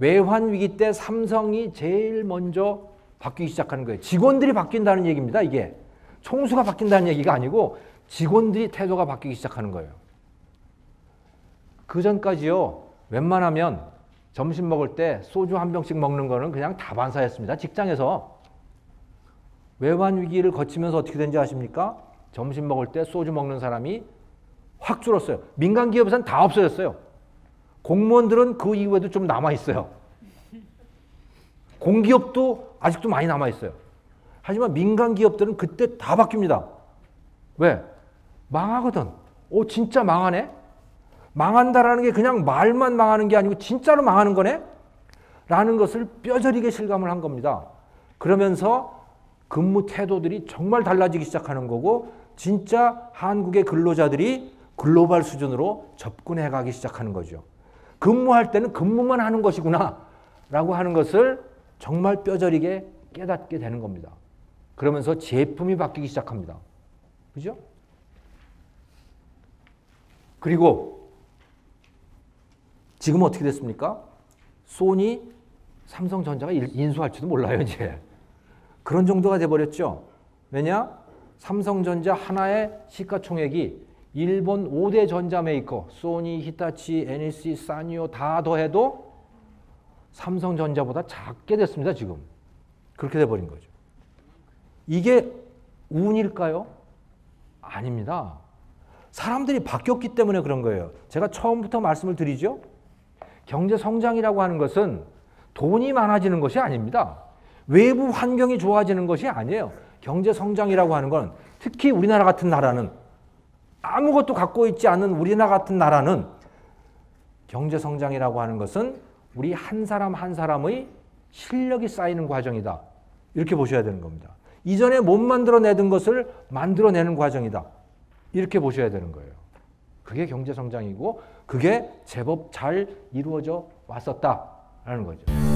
외환 위기 때 삼성이 제일 먼저 바뀌기 시작하는 거예요. 직원들이 바뀐다는 얘기입니다. 이게 총수가 바뀐다는 얘기가 아니고 직원들이 태도가 바뀌기 시작하는 거예요. 그 전까지요. 웬만하면 점심 먹을 때 소주 한 병씩 먹는 거는 그냥 다반사였습니다. 직장에서 외환 위기를 거치면서 어떻게 된지 아십니까? 점심 먹을 때 소주 먹는 사람이 확 줄었어요. 민간 기업에서는 다 없어졌어요. 공무원들은 그 이후에도 좀 남아 있어요. 공기업도 아직도 많이 남아 있어요. 하지만 민간 기업들은 그때 다 바뀝니다. 왜? 망하거든. 오 진짜 망하네. 망한다라는 게 그냥 말만 망하는 게 아니고 진짜로 망하는 거네? 라는 것을 뼈저리게 실감을 한 겁니다. 그러면서 근무 태도들이 정말 달라지기 시작하는 거고 진짜 한국의 근로자들이 글로벌 수준으로 접근해 가기 시작하는 거죠. 근무할 때는 근무만 하는 것이구나 라고 하는 것을 정말 뼈저리게 깨닫게 되는 겁니다. 그러면서 제품이 바뀌기 시작합니다. 그죠? 그리고 지금 어떻게 됐습니까? 소니, 삼성전자가 인수할지도 몰라요, 이제. 그런 정도가 돼버렸죠. 왜냐? 삼성전자 하나의 시가총액이 일본 5대 전자메이커, 소니, 히타치, NEC, 사니오 다 더해도 삼성전자보다 작게 됐습니다, 지금. 그렇게 돼버린 거죠. 이게 운일까요? 아닙니다. 사람들이 바뀌었기 때문에 그런 거예요. 제가 처음부터 말씀을 드리죠. 경제 성장이라고 하는 것은 돈이 많아지는 것이 아닙니다. 외부 환경이 좋아지는 것이 아니에요. 경제 성장이라고 하는 건 특히 우리나라 같은 나라는 아무것도 갖고 있지 않은 우리나라 같은 나라는 경제 성장이라고 하는 것은 우리 한 사람 한 사람의 실력이 쌓이는 과정이다. 이렇게 보셔야 되는 겁니다. 이전에 못 만들어내던 것을 만들어내는 과정이다. 이렇게 보셔야 되는 거예요. 그게 경제 성장이고 그게 제법 잘 이루어져 왔었다라는 거죠.